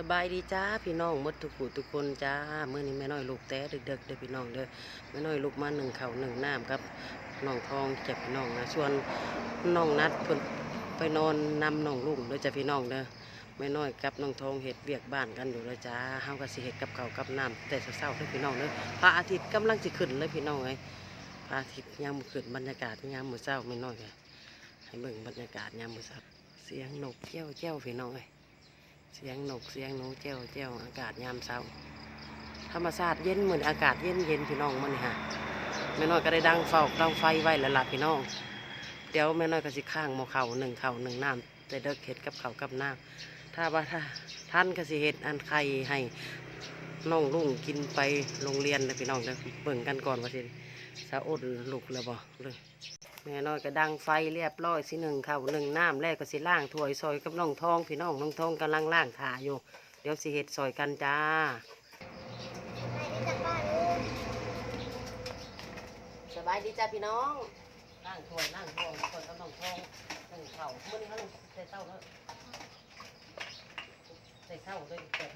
สบายดีจ้าพี่น้องมดทุกผู้ทุกคนจ้าเมื่อนี้แม่น้อยลูกแต่เด็กๆเด้อพี่น้องเด้อแม่น้อยลูกมาหนึ่งเข่าหนึ่งน้ำครับน้องทองจ้ะพี่น้องนะส่วนน้องนัดเพิ่นไปนอนนำน้องลุงเด้อจ้ะพี่น้องเด้อแม่น้อยกับน้องทองเฮ็ดเวียกบ้านกันอยู่เลยจ้าเฮาก็สิเฮ็ดกับเขากับน้ำแต่เช้าๆเด้อพี่น้องเด้อพระอาทิตย์กำลังสิขึ้นเลยพี่น้องเอ้พระอาทิตย์ยามมื้อขึ้นบรรยากาศยามมื้อเช้าแม่น้อยให้เบิ่งบรรยากาศยามมื้อเช้าเสียงนกแจ้วแจ้วพี่น้องเอ้ เสียงนกเสียงหนูเจ้าเจ้าอากาศยามเช้าธรรมชาติเย็นเหมือนอากาศเย็นเย็นพี่น้องมันนี่ฮะแม่น้อยก็ได้ดังเฝ้าดังไฟไว้ล้วล่ะพี่น้อง เดี๋ยวแม่น้อยก็สิข้างหมอเข่าหนึ่งเข่าหนึ่งน้ำแต่เด็กเห็ดกับเข่ากับน้ำถ้าว่าถ้าท่านก็สิเห็ดอันไข่ให้น้องลุงกินไปโรงเรียนนะพี่น้องเดี๋ยวเบิ่งกันก่อนว่าสิสะอดลูกแล้วบ่เลย แม่น้อยก็ดังไฟเรียบร้อยสิหนึ่งข้าวหนึ่งน้ำแรกก็สิล่างถ้วยซอยกับน้องทองพี่น้องน้องทองกำลังล่างถ่าอยู่ เดี๋ยวสิเห็ดซอยกันจ้าสบายดีจ้าพี่น้องล่างถ้วยล่างทองคนกับน้องทองหนึ่งข้าวมื่อนี้เขาลงใส่เต้าแล้วใส่เต้าด้วยแกะ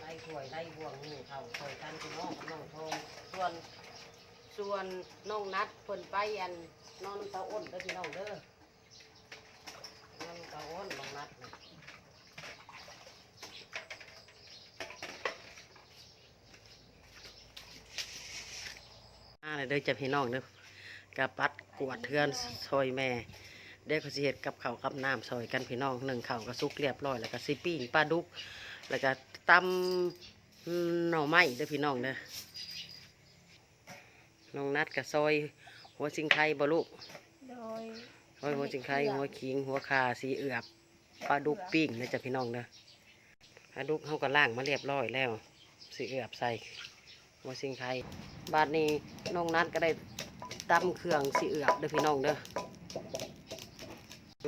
ไล่ถ้วยไล่บวงหนึ่งข้าวซอยกันพี่น้องกับน้องทองส่วน ส่วนน้องนัดเพิ่นไปอันนอนตาอ้นเด้อพี่น้องเด้อนอนตาอ้นน้องนัดน่ะอ่าเด้อจะพี่น้องเด้อกระปัดกวาดเทือนซอยแม่เด็กเขาสิเฮ็ดกับเขาวกับน้ำซอยกันพี่น้องหนึ่งเขาวก็สุกเรียบร้อยแล้วก็สิปิ้งปลาดุก แล้วก็ตำหน่อไม้เด้อพี่น้องเด้อ น้องนัดกับซอย หัวสิงไข่บ่ลูกโดยซอยหัวสิงไข่หัวขิง หัวคาสีเอือบปลาดุกปิ้งนะจ๊ะพี่น้องเด้อปลาดุกเขาก็ล่างมาเรียบร้อยแล้วสีเอือบใส่หัวสิงไข่บาดนี้น้องนัดก็ได้ตำเครื่องสีเอือบเด้อพี่น้องเด้อ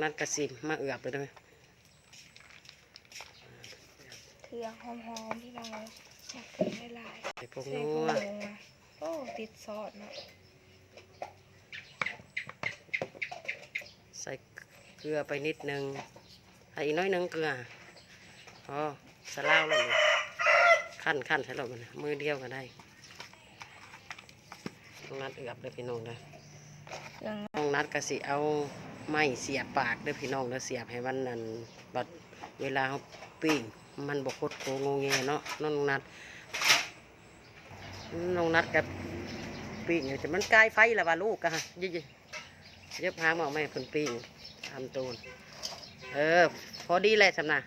นัดกระสิมาเอือบเลยเด้อเครื่องหอมๆพี่น้องอยากกินได้หลายใส่พวกใส่นัผงวลงมา โอ้ ติดซอสเนาะใส่เกลือไปนิดนึงให้อีกน้อยนึงเกลืออ๋อสลาวแล้วขั้นขั้นใส่ลงมันมือเดียวก็ได้น้องนัดเอือบเลยพี่น้องเด้อต้องนัดก็สิเอาไม้เสียบปากเด้อพี่น้องเด้อเสียบให้มันนั่นบัดเวลาเขาปิ้งมันบกคดโกงงเงเนาะน้องนัด น้องนัดกับปิ้งอยู่แต่มันใกล้ไฟแล้วว่าลูกกะฮะยิ่งๆเย็บหางมาเอาไม่เพิ่นปิ้งทำตูนเออ พอดีแหละสำนะ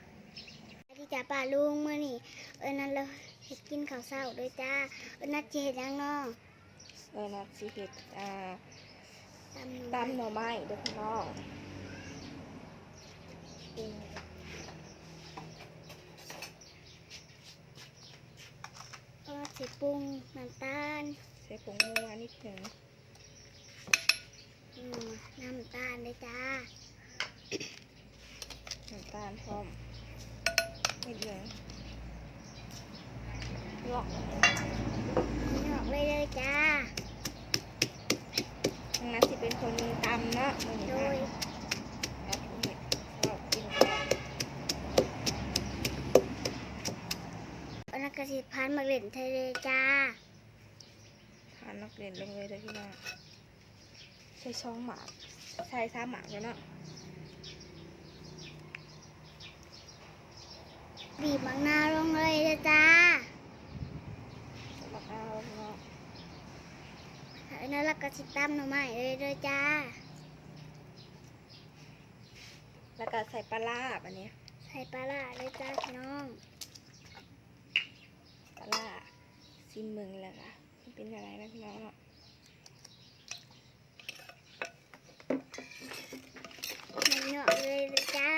ที่จ่าป่าลุงเมื่อนี่เออนั่นเราเห็ดกินข้าวเศร้าด้วยจ้าเออนัดจะเห็ดหยังเนาะเออนะสิเห็ดอ่าตำหนูตำหน่อไม้เด้อพี่น้อง อืมเออสิปรุงน้ำตาลใส่ผงนัวนิดหนึ่งอืมน้ำตาลด้วยจ้าน้ำตาลพร้อมนิดหนึ่งลวกนี่ออกเลยเลยจ้าทางนั้นสิเป็นคนตำเนาะมื้อโดนี้ยค่ะแอดมิดชอบกินแกง เออนักกระ สิพันมาเล่นไทยเลยจ้าทานนักเรียนลงเลยเด้อพี่น้องใส่ช่องหมากใส่สามหมากแล้วเนาะบีบมะนาวลงเลยเลยจ้าสำหรับเอาเนาะเออนั่นเรากระสิตำหน่อไม้เลยเลยจ้า แล้วก็ใส่ปลาร้าอันนี้ ใส่ปลาร้าเลยจ้าพี่น้องป ลาร้าซิมเมืองแล้วนะมันเป็นอะไรนะพี่น้องเนาะมันเหนาะเลยเลยจ้า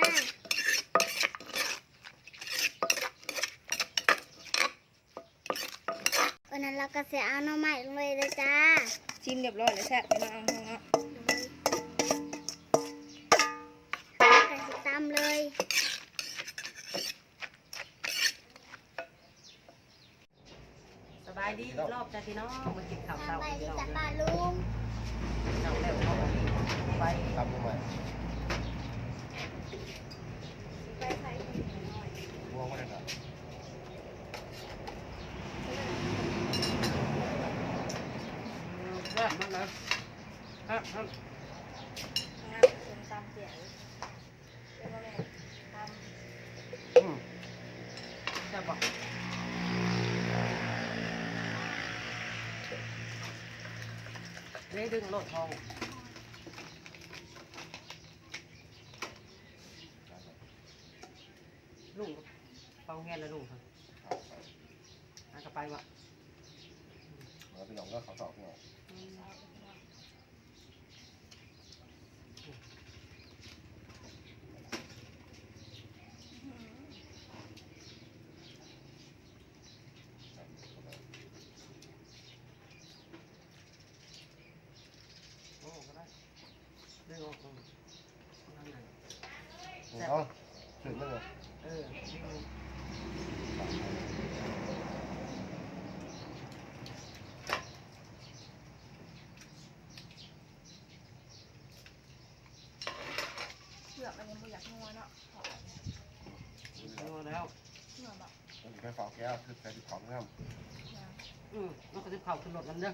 วันนั้นเราก็เสียเอาหน่อไม้ลงเลยเลยจ้าจิ้มเรียบร้อยเลยแซ่บพี่น้องเอาเนาะะพี่น้องมากินข้าวเช้าไปกินที่ตปลาลุงน้ำเร็วเขาไปทำทำไไปว่ไดมากเลยครั ดึงโหลดทองลุงเป่าแง่แล้วลุงครับอันก็ไปวะเราไปลองก็เขาสอบเนาะโอ้ก็ได้ดึงออกตรงนั่นน่ะ เอา ถึงนั่นเลยเออดึงออกเผือกอันนี้บ่อยากนัวเนาะขอดึงออกแล้วเนื้อแบบมันไปฝากแก้วคือใส่ที่ของน้ำนะอืมมันก็จะเข่าขึ้นรถกันเด้อ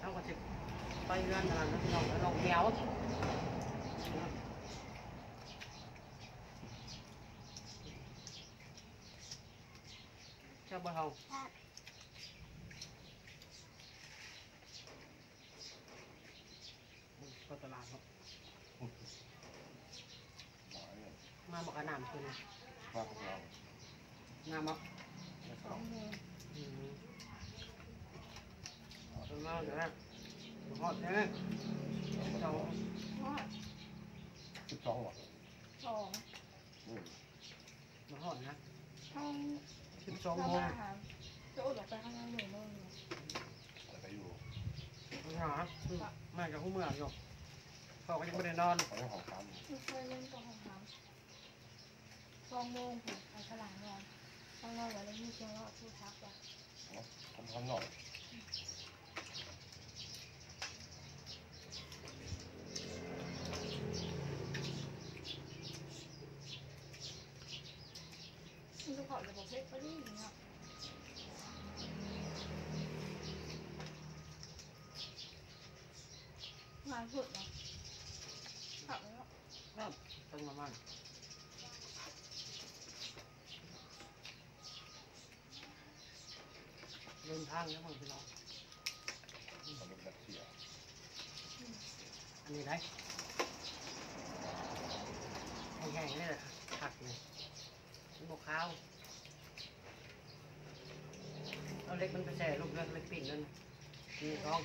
เขาก็จะไปเรือนอะไรนะพี่น้องแล้วลงแถว เจ้าบ่เฮาก็ตลาดครับหลายเนี่ยมาบอกอาน้ำคืนนะมาพวกเราน้ำอะไม่สสอองงมืออืมเอามาเดี๋ยวนะหอดเลยเจ้าทอดสิบสองหรอสองอืมมาหอดนะห้อง สิบสองโมงจะอุดออกไปข้างนอกหนึ่งโมงแต่ไปอยู่หามาจากหัวเมืองอยู่พ่อก็ยังไม่ได้นอนเขาเรื่องของคไม่เคยเล่นตัวของเขาสองโมงผมไปตลาดนอนข้างนอกแล้วมีเชียงรอดผู้ทักว่าำทำทำหน่อย มันก็ขอจะบอกเชรก็ดีเนาะงานสุดเนาะขับเนาะนั่นตั้งมามันเดินทางแล้วมึงพี่น้องสำหรับแบบเสียอันนี้ไรแห้งๆนี่แหละผักนี่มันบกข้าว เล็กมันไปแช่ลูกเล็กเล็กปิ่นนั่นมีท้อง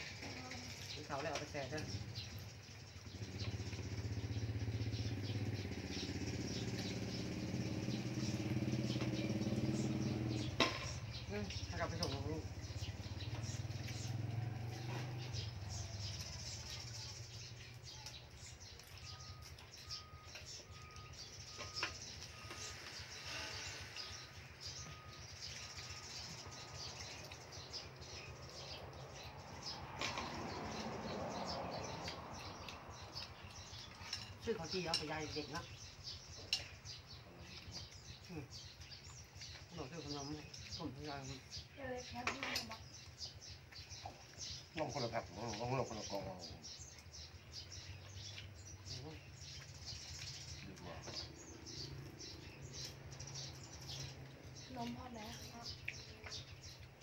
มีเขาแล้วเอาไปแช่เด้ออืมให้กลับไปส่งของลูก ชื่อเขาที่เอาไปยายเด็กนะอืมบอกชื่อขนมผมยายเออแค่นี้มน้องคนละแพ็คน้องน้องคนละกองดีกว่าลมพอแล้วค่ะ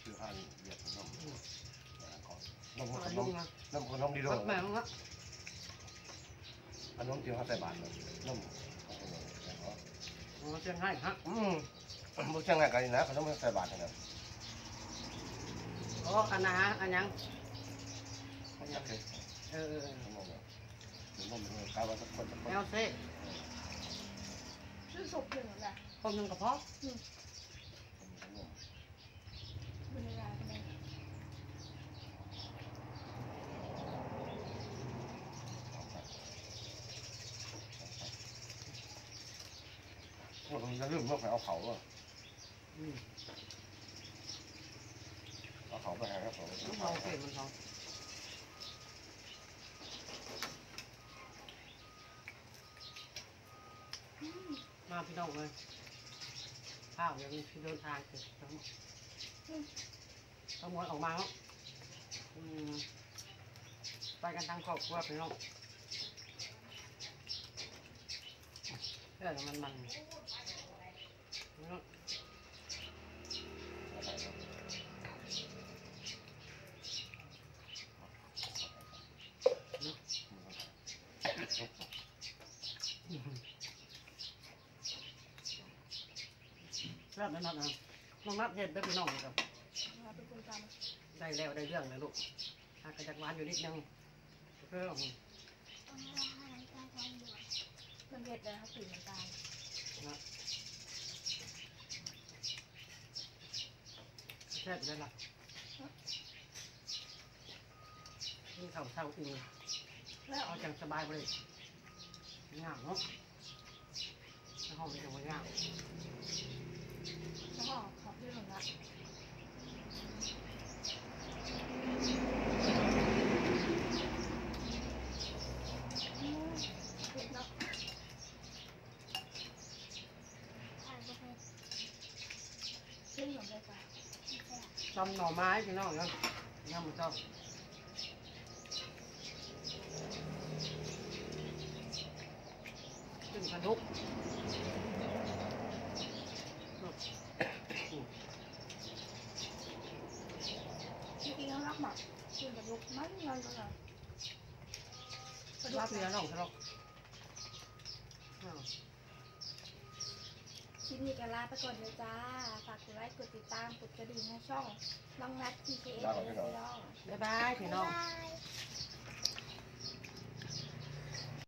ชื่อห้าเรียกน้องน้องคนอาน้ยุองนะน้องคนน้องดีด้วรัยบแม่มั้งละ อันน้องเจียวเขาใส่บาทเลยน้องอ๋อเชียงให้ฮะอืมมึงช่างไงกันนะเขาต้องใส่บาทนะอ๋ออันนะฮะอันยังเขาอยากให้เออเออเขามองว่าหรือว่ามันกลายว่าสักคนสักคนแอลเซ่ชื่อศพถึงแหละคนหนึ่งกระเพาะ เป็นเวลาเป็น พวกนี้จะเริ่มเมื่อไหร่เอาเขาอะอืมเอาเขาไปหาเขามันทองเศษมันทองมาพี่น้องเลยข้าวยังเดินทางเสร็จต้องต้องมวยออกมาแล้วอืมกันทางครอบครัวพี่น้องเออมันมัน พี่น้องรับนั่นนะน้องนัดเห็ดได้อพี่น้องครับได้แล้วได้เรื่องแล้วลูกหากระจักหวานอยู่นิดนึงเพิ่มำเพื่อนเห็ดเลยครับสีน้ำตาลนะ แซ่บได้ละนี่ข้าวเช้าอิ่มแล้วเอาจังสบายไปเลยงามเนาะในห้องเป็นจังหวะงามแล้วก็ขอบที่หนึ่งละอืมเผ็ดเนาะขึ้นหนึ่งเลยจ้ะ จำหน่อไม้พี่น้องเนาะย่ำมันต้องขึ้นกระดุกจริงๆแล้วรักหมักขึ้นกับลูกมันเงินเลยกระดูรักบเรือน้องทะเลาะอ้าว คลิปนี้ก็ลาไปก่อนเลยจ้า ฝากกดไลค์กดติดตามกดกระดิ่งในช่องน้องนัด TKS เลยจ้าบ๊ายบายพี่น้องบาย